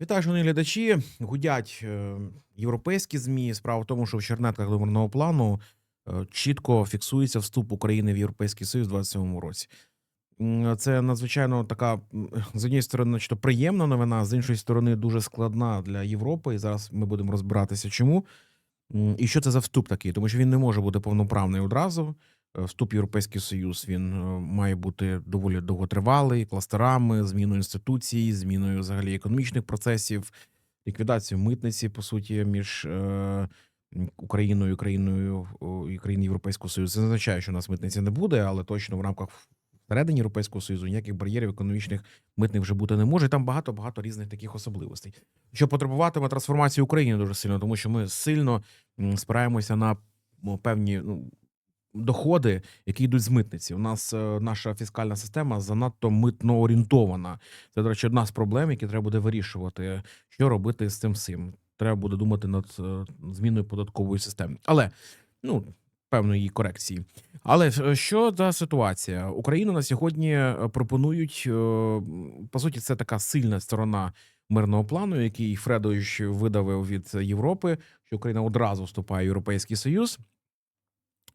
Вітаю, шановні глядачі. Гудять е, європейські ЗМІ. Справа в тому, що в чернетках мирного плану е, чітко фіксується вступ України в Європейський Союз у 2027 році. Це надзвичайно така з однієї сторони, начебто, приємна новина, з іншої сторони, дуже складна для Європи. І зараз ми будемо розбиратися, чому. І що це за вступ такий? Тому що він не може бути повноправний одразу. Е, Вступ в Європейський Союз він е, має бути доволі довготривалий, кластерами, зміною інституцій, зміною взагалі економічних процесів, ліквідацією митниці, по суті, між е, Україною і країною і країною Європейського Союзу. Це не означає, що у нас митниці не буде, але точно в рамках всередині Європейського Союзу ніяких бар'єрів економічних митних вже бути не може. Там багато багато різних таких особливостей. Що потребуватиме трансформації України дуже сильно, тому що ми сильно спираємося на певні ну, доходи, які йдуть з митниці. У нас е, наша фіскальна система занадто митно орієнтована. Це, до речі, одна з проблем, які треба буде вирішувати. Що робити з цим всім? Треба буде думати над е, зміною податкової системи. Але ну. Певної корекції, але е, що за ситуація? Україну на сьогодні пропонують по суті, це така сильна сторона мирного плану, який Фредович видавив від Європи, що Україна одразу вступає в Європейський Союз.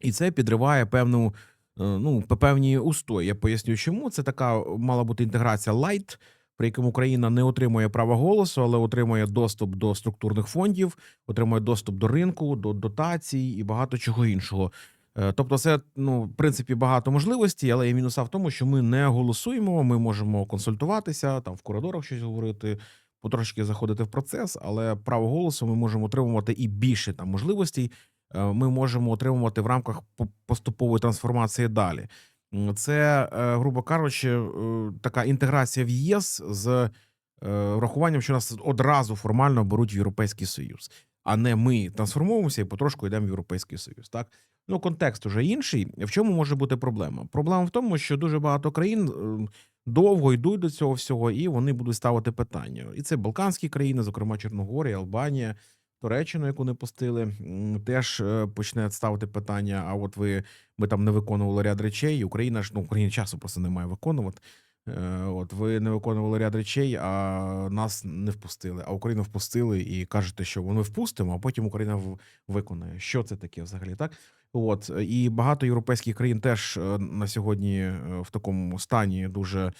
І це підриває певну, е, ну, пе- певні устої. Я поясню, чому це така мала бути інтеграція лайт, при якому Україна не отримує права голосу, але отримує доступ до структурних фондів, отримує доступ до ринку, до дотацій і багато чого іншого. Е, Тобто, це ну, в принципі багато можливостей, але є мінуса в тому, що ми не голосуємо. Ми можемо консультуватися, там в коридорах щось говорити, потрошки заходити в процес, але право голосу ми можемо отримувати і більше там можливостей е, ми можемо отримувати в рамках по- поступової трансформації далі. Це, е, грубо кажучи, е, така інтеграція в ЄС з е, врахуванням, що нас одразу формально беруть в Європейський Союз, а не ми трансформуємося і потрошку йдемо в Європейський Союз. Так ну контекст уже інший. В чому може бути проблема? Проблема в тому, що дуже багато країн е, довго йдуть до цього всього, і вони будуть ставити питання. І це Балканські країни, зокрема Чорногорія, Албанія. Туреччину, яку не пустили, теж е, почне ставити питання: а от ви ми там не виконували ряд речей. Україна ж ну Україні часу просто немає виконувати. Е, От ви не виконували ряд речей, а нас не впустили. А Україну впустили і кажете, що вони впустимо, а потім Україна виконає. Що це таке взагалі? Так от і багато європейських країн теж е, на сьогодні в такому стані дуже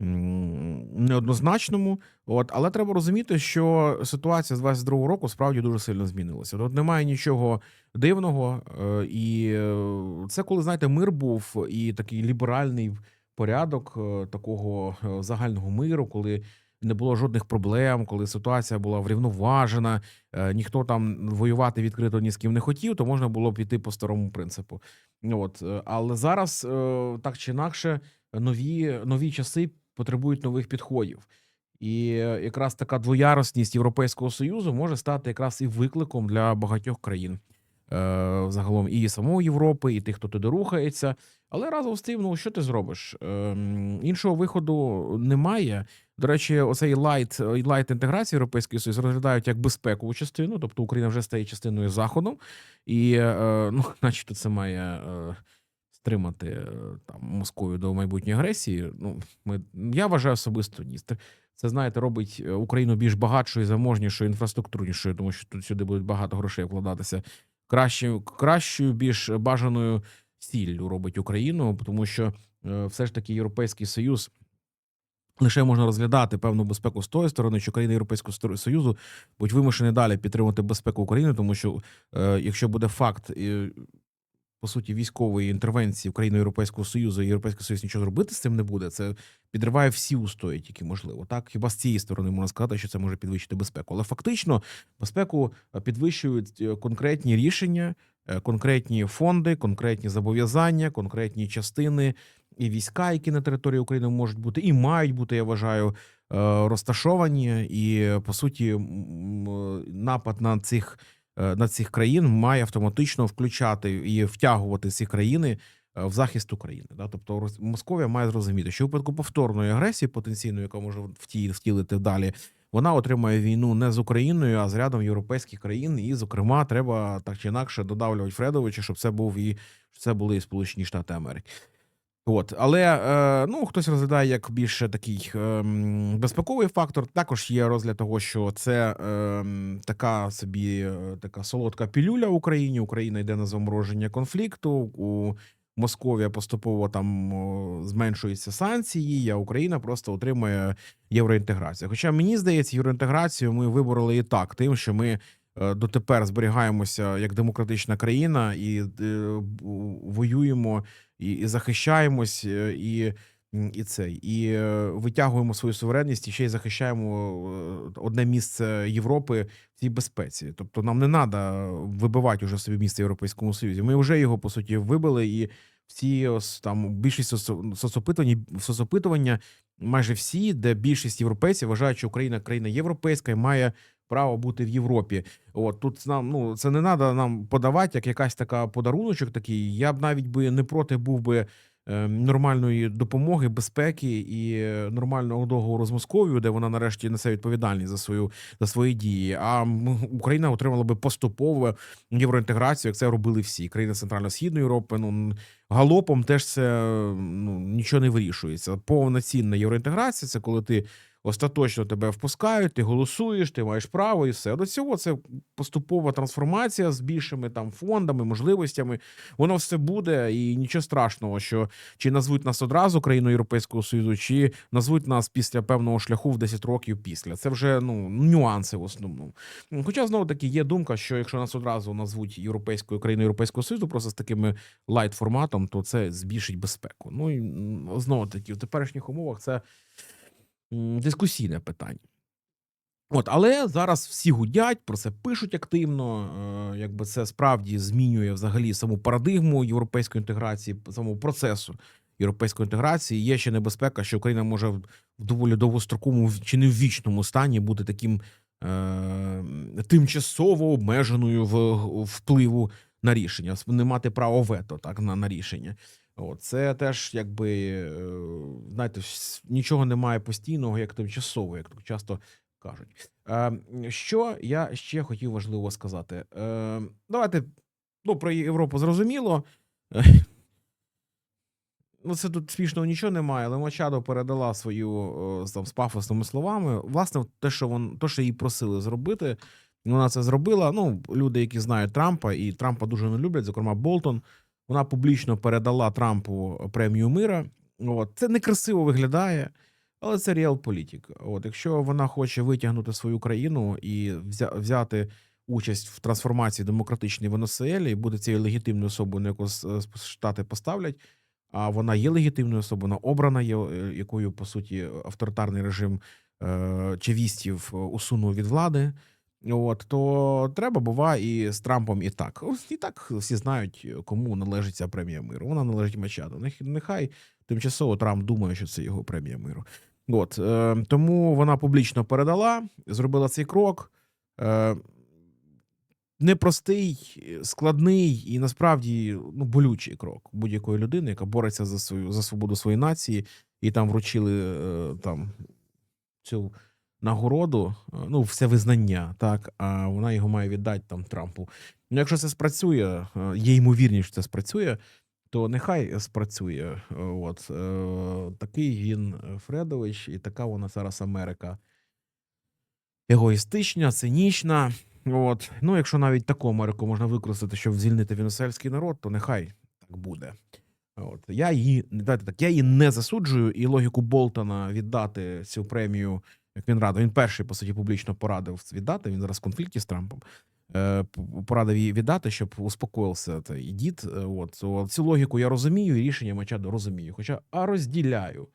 неоднозначному. От, але треба розуміти, що ситуація з 22-го року справді дуже сильно змінилася. Тут немає нічого дивного, е, і е, це коли знаєте, мир був і такий ліберальний порядок е, такого загального миру, коли не було жодних проблем, коли ситуація була врівноважена, ніхто там воювати відкрито ні з ким не хотів, то можна було піти по старому принципу. От, але зараз так чи інакше, нові, нові часи потребують нових підходів. І е, якраз така двоярусність Європейського союзу може стати якраз і викликом для багатьох країн. Е, загалом і самої Європи, і тих, хто туди рухається. Але разом з тим, ну що ти зробиш? Ем, іншого виходу немає. До речі, оцей лайт лайт інтеграції Європейський Союз розглядають як безпекову частину, тобто Україна вже стає частиною заходу, і е, ну, начебто, це має е, стримати е, там Московію до майбутньої агресії. Ну ми я вважаю особисто ні. Це- знаєте, робить е, Україну більш багатшою, заможнішою, інфраструктурнішою, тому що тут сюди буде багато грошей вкладатися. Кращою, кращою, більш бажаною ціллю робить Україну, тому що е, все ж таки Європейський Союз лише можна розглядати певну безпеку з тої сторони, що країни Європейського Союзу будуть вимушені далі підтримувати безпеку України, тому що якщо буде факт. По суті, військової інтервенції в країну Європейського Союзу, і Європейський Союз нічого зробити з цим не буде. Це підриває всі устої, тільки можливо. Так, хіба з цієї сторони можна сказати, що це може підвищити безпеку. Але фактично безпеку е, підвищують е, конкретні рішення, е, конкретні фонди, конкретні зобов'язання, конкретні частини і війська, які на території України можуть бути, і мають бути, я вважаю, розташовані. І по суті, напад на цих на цих країн має автоматично включати і втягувати ці країни е, в захист України. Да? Тобто Московія має зрозуміти, що в випадку повторної агресії потенційної, яка може вті- втілити далі, вона отримає війну не з Україною, а з рядом європейських країн. І, зокрема, треба так чи інакше додавлювати Фредовича, щоб це був і щоб це були і Сполучені Штати Америки. От, але е, ну, хтось розглядає як більше такий ем, безпековий фактор. Також є розгляд того, що це ем, така собі е, така солодка пілюля Україні. Україна йде на замороження конфлікту. У Московія поступово там зменшуються санкції, а Україна просто отримує євроінтеграцію. Хоча мені здається, євроінтеграцію ми вибороли і так, тим, що ми е, дотепер зберігаємося як демократична країна і воюємо і, і захищаємось, е, і, і це, і е, витягуємо свою суверенність, і ще й захищаємо е, одне місце Європи в цій безпеці. Тобто нам не треба вибивати уже собі місце в Європейському Союзі. Ми вже його по суті вибили, і всі там більшість соц- соцопитувань, соцопитування, майже всі, де більшість європейців вважають, що Україна країна європейська і має право бути в Європі. От тут нам ну це не треба нам подавати як якась така подаруночок. Такий я б навіть би не проти був би е, нормальної допомоги, безпеки і нормального договору з Московією, де вона нарешті несе відповідальність за свою за свої дії. А Україна отримала би поступово євроінтеграцію, як це робили всі країни Центрально-Східної Європи. Ну галопом теж це ну нічого не вирішується. Повноцінна євроінтеграція це коли ти остаточно тебе впускають, ти голосуєш, ти маєш право і все. До цього це поступова трансформація з більшими там фондами, можливостями. Воно все буде, і нічого страшного, що чи назвуть нас одразу країною Європейського Союзу, чи назвуть нас після певного шляху в 10 років після. Це вже ну нюанси в основному. Хоча знову таки є думка, що якщо нас одразу назвуть європейською країною Європейського Союзу, просто з такими лайт форматом, то це збільшить безпеку. Ну і знову таки в теперішніх умовах це дискусійне питання. От, але зараз всі гудять, про це пишуть активно. Е, якби це справді змінює взагалі саму парадигму європейської інтеграції, самого процесу європейської інтеграції. Є ще небезпека, що Україна може в доволі довгостроковому чи не в вічному стані бути таким е, тимчасово обмеженою в впливу на рішення, не мати права вето так на, на рішення. От, це теж якби е, знаєте, нічого немає постійного, як тимчасово, як так часто кажуть. Е, що я ще хотів важливо сказати? Е, давайте ну, про Європу зрозуміло. Е, Ну, це тут смішного нічого немає, але Мачадо передала свою з- там з пафосними словами. Власне, те, що вон, то, що її просили зробити, вона це зробила. Ну, люди, які знають Трампа, і Трампа дуже не люблять, зокрема Болтон. Вона публічно передала Трампу премію мира. От це некрасиво виглядає, але це реал-політик. От якщо вона хоче витягнути свою країну і взя- взяти участь в трансформації демократичній Венесуелі, і буде цією легітимною особою, на яку с- штати поставлять. А вона є легітимною особою, вона обрана е, якою по суті авторитарний режим е, чавістів е, усунув від влади. От то треба бува і з Трампом, і так. І так всі знають, кому належить ця премія миру. Вона належить Мачаду. Нех- Нехай тимчасово Трамп думає, що це його премія миру. От е, тому вона публічно передала, зробила цей крок. Е, непростий, складний і насправді ну, болючий крок будь-якої людини, яка бореться за свою за свободу своєї нації, і там вручили е, там цю нагороду, е, ну, все визнання, так, а вона його має віддати там Трампу. Ну, якщо це спрацює, е, є ймовірність, що це спрацює, то нехай спрацює. От е, такий він Фредович, і така вона зараз Америка. Егоїстична, цинічна. От. Ну, якщо навіть таку Америку можна використати, щоб звільнити венесуельський народ, то нехай так буде. От. Я її, давайте так, я її не засуджую, і логіку Болтона віддати цю премію, як він радив. Він перший, по суті, публічно порадив віддати. Він зараз в конфлікті з Трампом. Е, порадив її віддати, щоб успокоївся цей дід. Е, От. Цю логіку я розумію, і рішення Мачадо розумію. Хоча а розділяю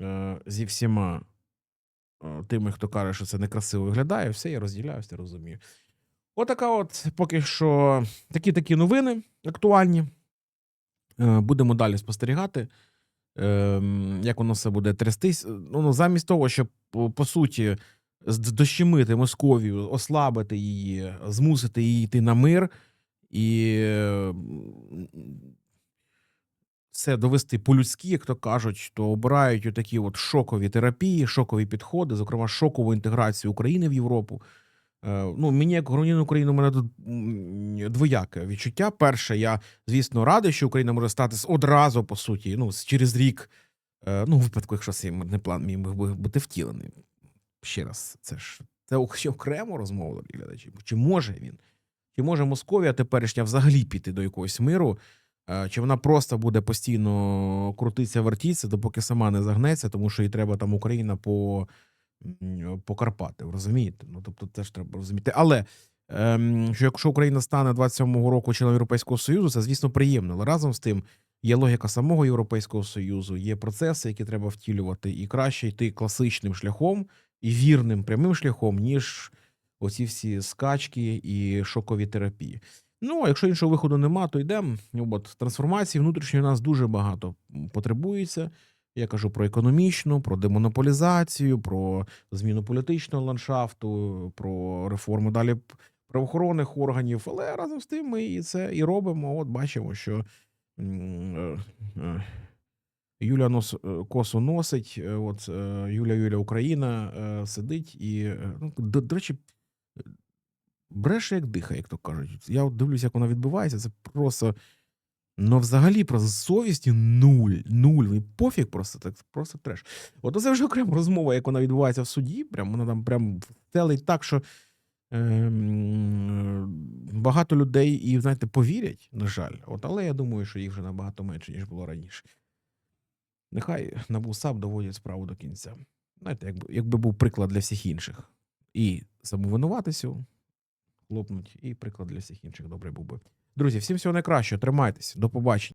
е, зі всіма тими, хто каже, що це некрасиво виглядає, все я розділяю, все розумію. Отака от поки що такі такі новини актуальні. Будемо далі спостерігати, ем, як воно все буде трястись. Ну, ну, замість того, щоб по, суті дощемити Московію, ослабити її, змусити її йти на мир і е, все довести по-людськи, як то кажуть, то обирають такі от шокові терапії, шокові підходи, зокрема шокову інтеграцію України в Європу. Е, ну, мені, як громадянин України, у мене тут двояке відчуття. Перше, я, звісно, радий, що Україна може стати одразу, по суті, ну, через рік, ну, у випадку, якщо цей мирний план міг би бути втілений. Ще раз, це ж це окремо розмова для глядачів. Чи може він? Чи може Московія теперішня взагалі піти до якогось миру? Е, Чи вона просто буде постійно крутитися, вертітися, допоки сама не загнеться, тому що їй треба там Україна по, по Карпати, розумієте? Ну тобто теж треба розуміти. Але ем, що якщо Україна стане 27-го року членом Європейського Союзу, це звісно приємно. Але разом з тим є логіка самого Європейського Союзу, є процеси, які треба втілювати, і краще йти класичним шляхом і вірним прямим шляхом, ніж оці всі скачки і шокові терапії. Ну, а якщо іншого виходу нема, то йдемо. От трансформації внутрішньої у нас дуже багато потребується. Я кажу про економічну, про демонополізацію, про зміну політичного ландшафту, про реформу далі правоохоронних органів. Але разом з тим ми і це і робимо. От бачимо, що Юля нос, е, косу носить. е, От е, Юля Юля Україна е, сидить і е, ну, до, до речі, бреше як дихає, як то кажуть. Я от дивлюся, як вона відбувається. Це просто. Ну, взагалі, просто совісті нуль, нуль. І пофіг просто так, просто треш. От це вже окрема розмова, як вона відбувається в суді. Прям вона там прям телить так, що багато людей і, знаєте, повірять, на жаль. От, але я думаю, що їх вже набагато менше, ніж було раніше. Нехай НАБУ САП доводять справу до кінця. Знаєте, якби, якби був приклад для всіх інших. І самовинуватисю хлопнуть, і приклад для всіх інших добрий був би. Друзі, всім всього найкращого. Тримайтесь. До побачення.